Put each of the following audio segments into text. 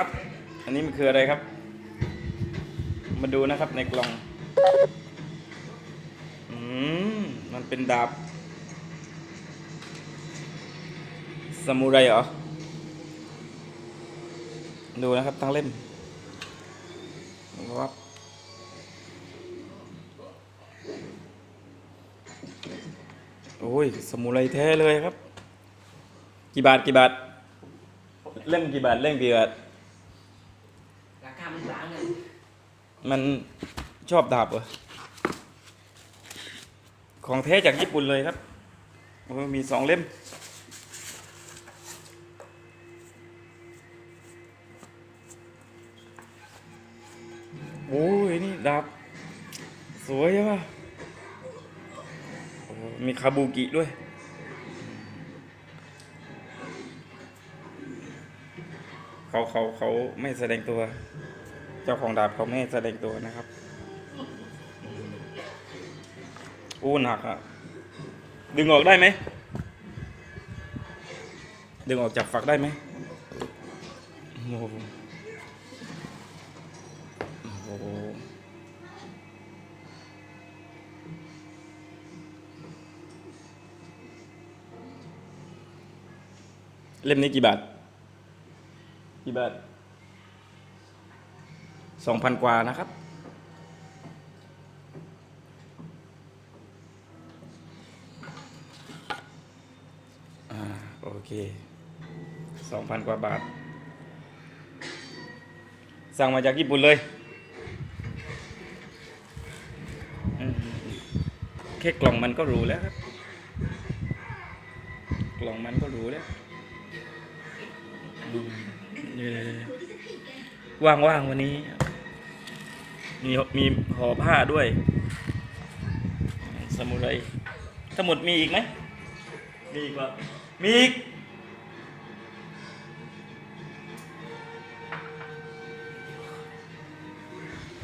ครับ อันนี้มันคืออะไรครับ มาดูนะครับในกล่อง อืม มันเป็นดาบซามูไรเหรอ ดูนะครับทั้งเล่มวับโอ้ย สมุไรแท้เลยครับ กี่บาท กี่บาท เล่มกี่บาท เล่มกี่บาทรามันล้างมันชอบดาบเหรอของแท้จากญี่ปุ่นเลยครับโอ้มีสองเล่ม โอ้ยนี่ดาบ สวยอะว่ะมีคาบูกิด้วยเขาเขาเขาไม่แสดงตัว เจ้าของดาบเขาไม่แสดงตัวนะครับ อู้หนักอะดึงออกได้ไหม ดึงออกจากฝักได้ไหมโอ้โหโอ้โหเล่มนี้กี่บาทกี่บาท สองพันกว่านะครับอ่าโอเคสองพันกว่าบาท สั่งมาจากญี่ปุ่นเลยแค่กล่องมันก็รู้แล้วครับ กล่องมันก็รู้แล้วว่างๆวันนี้ มีมีห่อผ้าด้วยสมุไรสมุดมีอีกไหมมีอีกว่ามีอีก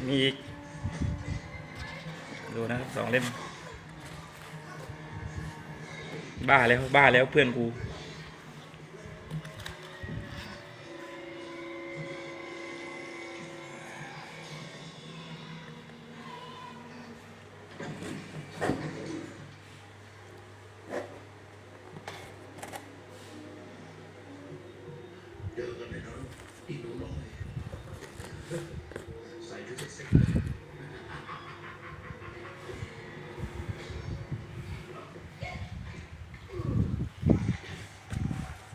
มีอีกดูนะครับสองเล่ม บ้าแล้วบ้าแล้วเพื่อนกู เจอกันเลยนะอีหนูน้อย ใส่ชุดเซ็กซ์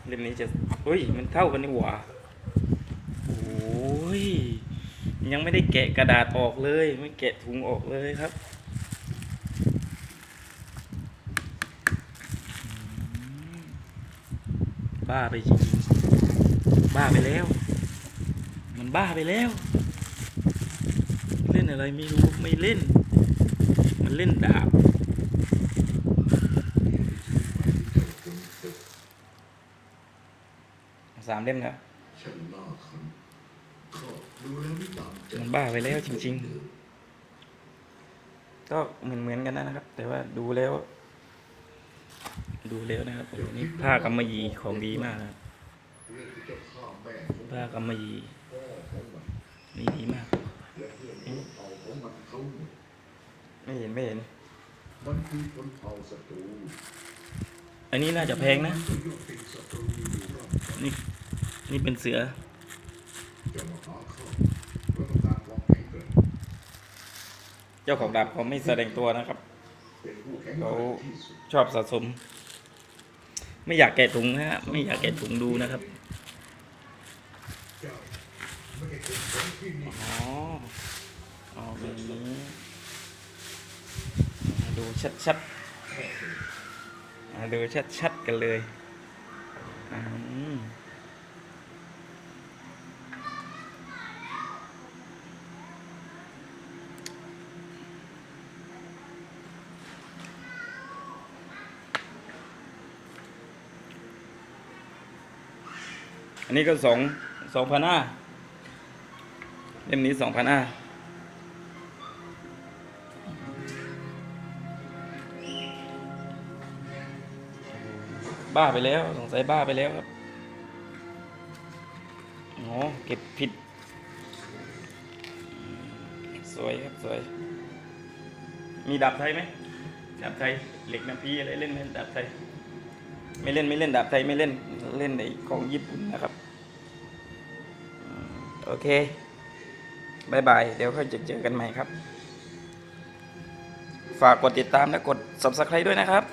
เล่มนี้จะเฮ้ย มันเท่ากันนี่หว่าโอ้ย ยังไม่ได้แกะกระดาษออกเลย ไม่แกะถุงออกเลยครับอืม บ้าไปจริงๆบ้าไปแล้ว มันบ้าไปแล้ว เล่นอะไรไม่รู้ไม่เล่น มันเล่นดาบสามเล่มแล้วฉันหน้าคันก็ดูแล้วไม่ต่างจากมันบ้าไปแล้วจริง ๆ ก็เหมือนเหมือนๆกันนะครับ แต่ว่าดูแล้ว ดูแล้วนะครับผมนี่ผ้ากำมะหยี่ของดีมากผ้ากำมะหยี่นี่ดีมากไม่เห็นไม่เห็นอันนี้น่าจะแพงนะ นี่นี่เป็นเสือเจ้าของดาบเขาไม่แสดงตัวนะครับเขาชอบสะสม ไม่อยากแกะถุงนะฮะไม่อยากแกะถุงดูนะครับอ๋อเอาแบบนี้ดูชัดๆดูชัดๆกันเลยอืม อันนี้ก็สองสองพันห้าเล่มนี้สองพันห้าบ้าไปแล้วสงสัยบ้าไปแล้วครับอ๋อเก็บผิด สวยครับสวย มีดาบไทยไหมดาบไทยเหล็กน้ำพีอะไรเล่นไหมดาบไทย ไม่เล่นไม่เล่นดาบไทยไม่เล่นเล่นในของญี่ปุ่นนะครับ โอเคบายบาย เดี๋ยวค่อยเจอกันใหม่ครับ ฝากกดติดตามและกด subscribe ด้วยนะครับ